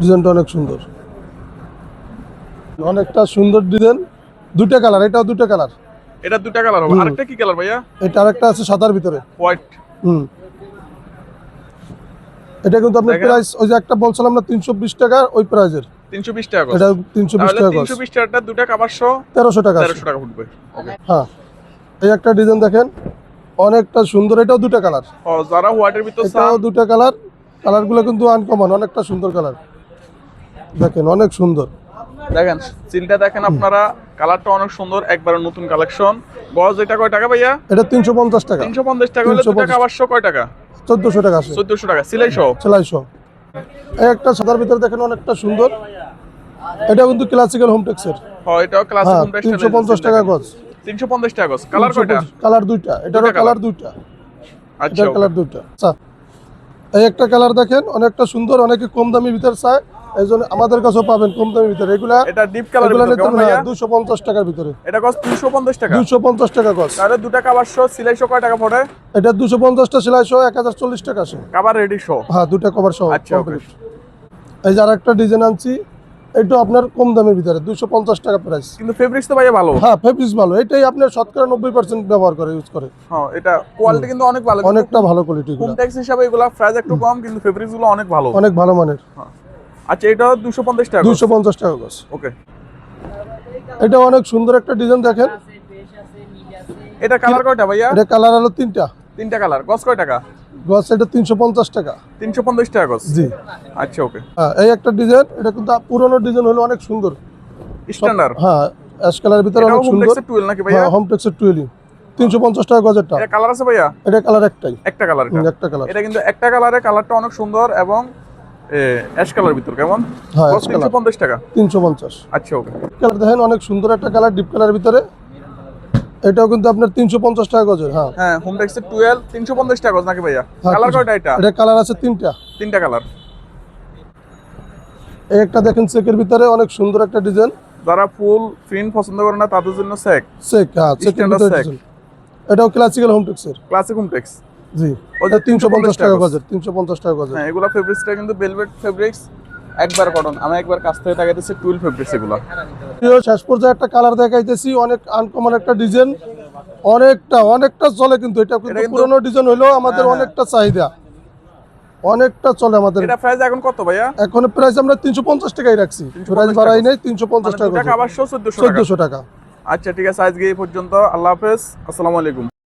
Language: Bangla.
ডিজাইনটা অনেক সুন্দর। অনেকটা সুন্দর ডিজাইন। দুটা কালার এটাও দুটা কালার। এটা দুটা কালার হবে। আরেকটা কি কালার ভাইয়া? এটা আরেকটা আছে সাদার ভিতরে। হোয়াইট হুম। এটা কিন্তু আপনার প্রাইস ওই যে একটা বলছিলাম না তিনশো বিশ টাকা ওই প্রাইজের তিনশো বিশ টাকা এটা তিনশো বিশ তাহলে টাকা গজ তিনশো বিশ টাকাটা দুটা সহ তেরোশো টাকা আছে। তেরোশো টাকা ফুটবে। ওকে হ্যাঁ। এই একটা ডিজাইন দেখেন অনেকটা সুন্দর। এটাও দুটা কালার। ও যারা হোয়াইটের ভিতর চান দুটা কালার। কালারগুলো কিন্তু আনকমন অনেকটা সুন্দর কালার। দেখেন অনেক সুন্দর। দেখেন চিলটা দেখেন আপনারা কালারটা অনেক সুন্দর একবারে নতুন কালেকশন। গজ এটা কয় টাকা ভাইয়া? এটা তিনশো পঞ্চাশ টাকা। তিনশো পঞ্চাশ টাকা হলে 350 কাবার কয় টাকা? চোদ্দশো টাকা আছে। চোদ্দশো টাকা সিলাই সহ? সেলাইশো এই একটা সাদার ভিতরে দেখেন অনেকটা সুন্দর। এটা কিন্তু ক্লাসিক্যাল হোম টেক্সের ও এটাও ক্লাস হ্যাঁ তিনশো পঞ্চাশ টাকা গজ। তিনশো পঞ্চাশ টাকা গজ। কালার কয়টা? কালার দুইটা। এটারও দুইটা কালার দুইটা। আচ্ছা কালার দুইটা। আচ্ছা এই একটা কালার দেখেন অনেকটা সুন্দর অনেকে কম দামি ভিতর চায়। এই জন্য আমাদের কাছেও পাবেন কম দামি ভিতরে। এগুলা এটা ডিপ কালার এগুলা নিতে কেমন ভাইয়া? টাকার ভিতরে। এটা গজ তিনশো পঞ্চাশ টাকা? দুশো পঞ্চাশ টাকা গজ তাহলে দুটা সহ সিলাই সহ কয় টাকা পড়ে? এটা দুশো পঞ্চাশটা সেলাই হাজার চল্লিশ টাকা আসে কাবার রেডি সহ হ্যাঁ দুটা কভার সহ আচ্ছা, এই যে আর একটা ডিজাইন আনছি এটা আপনার কম দামের ভিতরে দুশো পঞ্চাশ টাকা প্রাইস কিন্তু ফেব্রিক্স তো ভাইয়া ভালো। হ্যাঁ ফেব্রিক্স ভালো। এটাই আপনার শতকরা নব্বই পার্সেন্ট ব্যবহার করে ইউজ করে। হ্যাঁ এটা কোয়ালিটি কিন্তু অনেক ভালো। অনেকটা ভালো কোয়ালিটি হোম ট্যাক্স হিসাবে এগুলা প্রাইস একটু কম কিন্তু ফেব্রিক্সগুলো অনেক ভালো। অনেক ভালো মানের। আচ্ছা এটা দুশো পঞ্চাশ টাকা দুশো পঞ্চাশ টাকা গজ। ওকে। এটা অনেক সুন্দর একটা ডিজাইন দেখেন। এটা কালার কয়টা ভাইয়া? এটা কালার হলো তিনটা। তিনটা কালার। গজ কয় টাকা? গজ এটা তিনশো পঞ্চাশ টাকা। তিনশো পঞ্চাশ টাকা গজ? জি। আচ্ছা ওকে। হ্যাঁ এই একটা ডিজাইন এটা কিন্তু পুরোনো ডিজাইন হলো অনেক সুন্দর। স্ট্যান্ডার্ড? হ্যাঁ অ্যাশ কালার ভিতরে অনেক সুন্দর। টুয়েল নাকি ভাইয়া? হ্যাঁ হোম টেক্সের টুয়েলি তিনশো পঞ্চাশ টাকা গজেরটা এটা কালার আছে ভাইয়া? এটা কালার একটাই। একটা কালার একটা কালার। এটা কিন্তু একটা কালারে কালারটা অনেক সুন্দর এবং অ্যাশ কালার ভিতর কেমন? হ্যাঁ তিনশো পঞ্চাশ টাকা? তিনশো পঞ্চাশ। আচ্ছা ওকে। কালার দেখেন অনেক সুন্দর একটা কালার ডিপ কালার ভিতরে। এটাও কিন্তু আপনার তিনশো পঞ্চাশ টাকা গজের হ্যাঁ। হ্যাঁ হোম ট্যাক্সের টুয়েলভ তিনশো পঞ্চাশ টাকা গজ নাকি ভাইয়া? হ্যাঁ, কালার কয়টা এটা? এটা কালার আছে তিনটা। তিনটা কালার এই একটা দেখেন চেকের ভিতরে অনেক সুন্দর একটা ডিজাইন যারা ফুল প্রিন্ট পছন্দ করে না তাদের জন্য সেক চেক হ্যাঁ এটাও ক্লাসিক্যাল হোম টেক্সের ক্লাসিক হোম ট্যাক্স জি। পঞ্চাশ 350 টাকা গজের তিনশো পঞ্চাশ টাকা গজের। হ্যাঁ এগুলো ফেব্রিক্সটা কিন্তু ভেলভেট ফেব্রিক্স একবার কটন আমি একবার কাছ থেকে দেখাইতেছি টুয়েল ফেব্রিক্স এগুলো। প্রিয় শেষ পর্যায়ে একটা কালার দেখাইতেছি অনেক আনকমন একটা ডিজাইন অনেকটা অনেকটা চলে কিন্তু এটা কিন্তু পুরোনো ডিজাইন হইলেও আমাদের হ্যাঁ, অনেকটা চাহিদা। অনেকটা চলে আমাদের। এটা প্রাইস এখন কত ভাইয়া? এখন প্রাইস আমরা তিনশো পঞ্চাশ টাকাই রাখছি। 350 প্রাইস বাড়াই নাই তিনশো পঞ্চাশ মানে টাকা শো টাকা। টাকা। আচ্ছা ঠিক আছে আজকে এই পর্যন্ত। আল্লাহ হাফেজ। আসসালামু আলাইকুম।